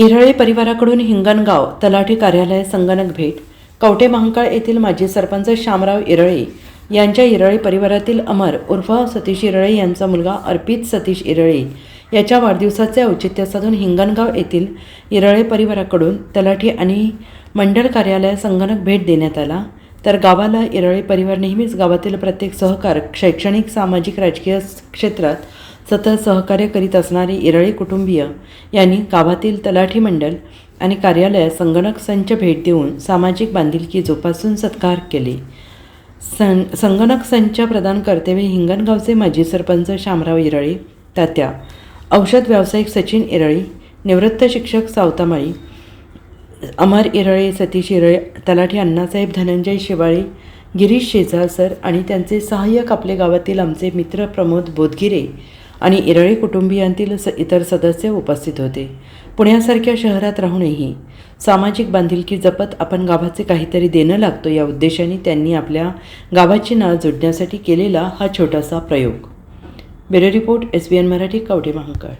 इरळे परिवाराकडून हिंगणगाव तलाठी कार्यालय संगणक भेट कवटे महांकाळ येथील माजी सरपंच शामराव इरळे यांच्या इरळे परिवारातील अमर उर्फ सतीश इरळे यांचा मुलगा अर्पित सतीश इरळे याच्या वाढदिवसाचे औचित्य साधून हिंगणगाव येथील इरळे परिवाराकडून तलाठी आणि मंडळ कार्यालय संगणक भेट देण्यात आला. तर गावाला इरळे परिवार नेहमीच गावातील प्रत्येक सहकार शैक्षणिक सामाजिक राजकीय क्षेत्रात सतत सहकार्य करीत असणारे इरळे कुटुंबीय यांनी गावातील तलाठी मंडल आणि कार्यालयात संगणक संच भेट देऊन सामाजिक बांधिलकी जोपासून सत्कार केले. सं संगणक संच प्रदान कर्तव्य हिंगणगावचे माजी सरपंच शामराव इरळे तात्या औषध व्यावसायिक सचिन इरळे निवृत्त शिक्षक सावतामाळी अमर इरळे सतीश इरळे तलाठी अण्णासाहेब धनंजय शिवाळे गिरीश शेजाळसर आणि त्यांचे सहाय्यक आपले गावातील आमचे मित्र प्रमोद बोधगिरे आणि इरळे कुटुंबियांतील स इतर सदस्य उपस्थित होते. पुण्यासारख्या शहरात राहूनही सामाजिक बांधिलकी जपत आपण गावाचे काहीतरी देणं लागतो या उद्देशाने त्यांनी आपल्या गावाची नाळ जोडण्यासाठी केलेला हा छोटासा प्रयोग. Bureau report S B N Marathi Kavathe Mahakal.